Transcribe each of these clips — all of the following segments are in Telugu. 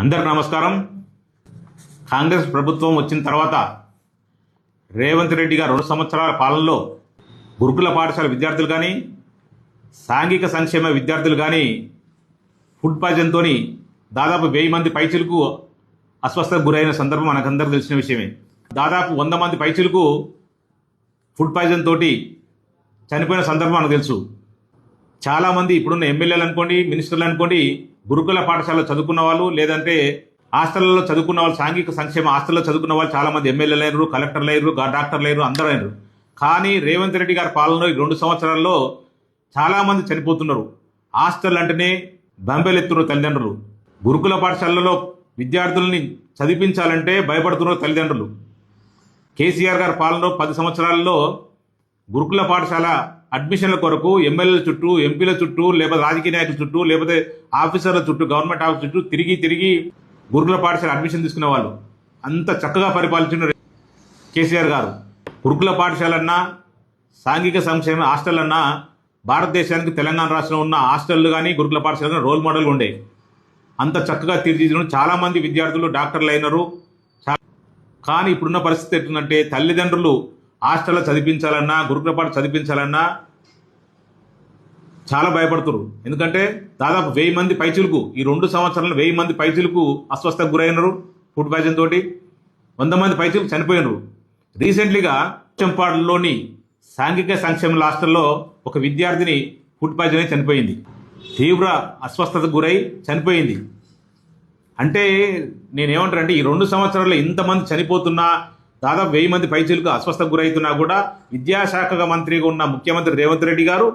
అందరు నమస్కారం. కాంగ్రెస్ ప్రభుత్వం వచ్చిన తర్వాత రేవంత్ రెడ్డి గారు రెండు సంవత్సరాల పాలనలో గురుకుల పాఠశాల విద్యార్థులు కానీ సాంఘిక సంక్షేమ విద్యార్థులు కానీ ఫుడ్ పాయిజన్తో దాదాపు వెయ్యి మంది పైచులకు అస్వస్థతకు గురైన సందర్భం మనకందరూ తెలిసిన విషయమే. దాదాపు వంద మంది పైచులకు ఫుడ్ పాయిజన్ తోటి చనిపోయిన సందర్భం మనకు తెలుసు. చాలామంది ఇప్పుడున్న ఎమ్మెల్యేలు అనుకోండి మినిస్టర్లు అనుకోండి గురుకుల పాఠశాలలో చదువుకున్న వాళ్ళు లేదంటే హాస్టల్లో చదువుకున్న వాళ్ళు సాంఘిక సంక్షేమ హాస్టల్లో చదువుకున్న వాళ్ళు చాలామంది ఎమ్మెల్యేలు అయ్యారు కలెక్టర్లు అయ్యారు డాక్టర్లు అయ్యారు అందరూ అయ్యారు కానీ రేవంత్ రెడ్డి గారి పాలనలో ఈ రెండు సంవత్సరాల్లో చాలామంది చనిపోతున్నారు. హాస్టల్ అంటేనే బంబెలెత్తున్నారు తల్లిదండ్రులు. గురుకుల పాఠశాలలో విద్యార్థుల్ని చదివించాలంటే భయపడుతున్నారు తల్లిదండ్రులు. కేసీఆర్ గారి పాలనలో పది సంవత్సరాల్లో గురుకుల పాఠశాల అడ్మిషన్ల కొరకు ఎమ్మెల్యేల చుట్టూ ఎంపీల చుట్టూ లేకపోతే రాజకీయ నాయకుల చుట్టూ లేకపోతే ఆఫీసర్ల చుట్టూ గవర్నమెంట్ ఆఫీస్ చుట్టూ తిరిగి తిరిగి గురుకుల పాఠశాల అడ్మిషన్ తీసుకునే వాళ్ళు. అంత చక్కగా పరిపాలించిన కేసీఆర్ గారు. గురుకుల పాఠశాలన్నా సాంఘిక సంక్షేమ హాస్టల్ అన్నా భారతదేశానికి తెలంగాణ రాష్ట్రంలో ఉన్న హాస్టళ్ళు కానీ గురుకుల పాఠశాల కానీ రోల్ మోడల్ ఉండే. అంత చక్కగా తీర్చిదిద్దడం చాలామంది విద్యార్థులు డాక్టర్లు అయినారు. చా- కానీ ఇప్పుడున్న పరిస్థితి ఎట్లుందంటే తల్లిదండ్రులు హాస్టల్లో చదివించాలన్నా గురుకులపాటు చదివించాలన్నా చాలా భయపడుతున్నారు ఎందుకంటే దాదాపు వెయ్యి మంది పైచులకు ఈ రెండు సంవత్సరాలు వెయ్యి మంది పైచులకు అస్వస్థకు గురైనరు ఫుడ్ పాయిజన్ తోటి. వంద మంది పైచులకు చనిపోయినరు. రీసెంట్లీగా చెంపాడులోని సాంఘిక సంక్షేమ హాస్టల్లో ఒక విద్యార్థిని ఫుడ్ పాయిజన్ అయి చనిపోయింది. తీవ్ర అస్వస్థతకు గురై చనిపోయింది. అంటే నేనేమంటారంటే ఈ రెండు సంవత్సరాల్లో ఇంతమంది చనిపోతున్నా దాదాపు వెయ్యి మంది పైచీలకు అస్వస్థకు గురవుతున్నా కూడా విద్యాశాఖ మంత్రిగా ఉన్న ముఖ్యమంత్రి రేవంత్ రెడ్డి గారు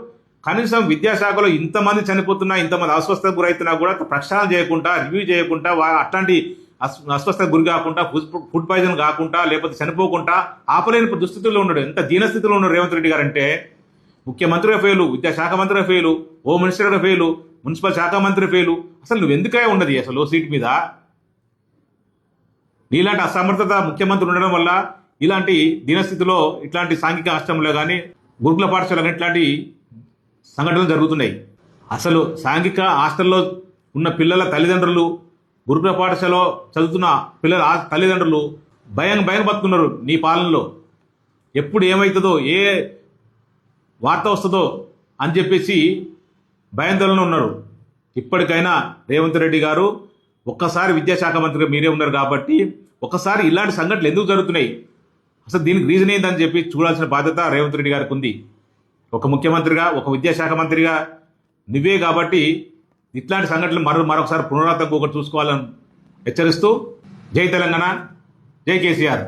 కనీసం విద్యాశాఖలో ఇంతమంది చనిపోతున్నా ఇంతమంది అస్వస్థకు గురవుతున్నా కూడా ప్రక్షాళన చేయకుండా రివ్యూ చేయకుండా వా- అట్లాంటి అస్- అస్వస్థకు గురి కాకుండా ఫుడ్ పాయిజన్ కాకుండా లేకపోతే చనిపోకుండా ఆపలేని దుస్థితుల్లో ఉన్నాడు. ఎంత దీనస్థితిలో ఉన్నాడు రేవంత్ రెడ్డి గారు అంటే ముఖ్యమంత్రి ఫెయిలు విద్యాశాఖ మంత్రి fail home minister fail municipal శాఖ మంత్రి ఫెయిలు అసలు నువ్వు ఎందుకే ఉన్నది అసలు సీట్ మీద? నీలాంటి అసమర్థత ముఖ్యమంత్రి ఉండడం వల్ల ఇలాంటి దినస్థితిలో ఇట్లాంటి సాంఘిక ఆశ్రమంలో కానీ గురుకుల పాఠశాల కానీ ఇట్లాంటి సంఘటనలు జరుగుతున్నాయి. అసలు సాంఘిక హాస్టల్లో ఉన్న పిల్లల తల్లిదండ్రులు గురుకుల పాఠశాలలో చదువుతున్న పిల్లల తల్లిదండ్రులు భయం భయం బతుకున్నారు నీ పాలనలో. ఎప్పుడు ఏమవుతుందో ఏ వార్త వస్తుందో అని చెప్పేసి భయాందోళన ఉన్నారు. ఇప్పటికైనా రేవంత్ రెడ్డి గారు ఒక్కసారి విద్యాశాఖ మంత్రిగా మీరే ఉన్నారు కాబట్టి ఒకసారి ఇలాంటి సంఘటనలు ఎందుకు జరుగుతున్నాయి? అసలు దీనికి రీజన్ ఏందని చెప్పి చూడాల్సిన బాధ్యత రేవంత్ రెడ్డి గారికి ఉంది. ఒక ముఖ్యమంత్రిగా ఒక విద్యాశాఖ మంత్రిగా నువ్వే కాబట్టి ఇట్లాంటి సంఘటనలు మరో మరొకసారి పునరావృతం ఒకటి చూసుకోవాలని హెచ్చరిస్తూ జై తెలంగాణ జై కేసీఆర్.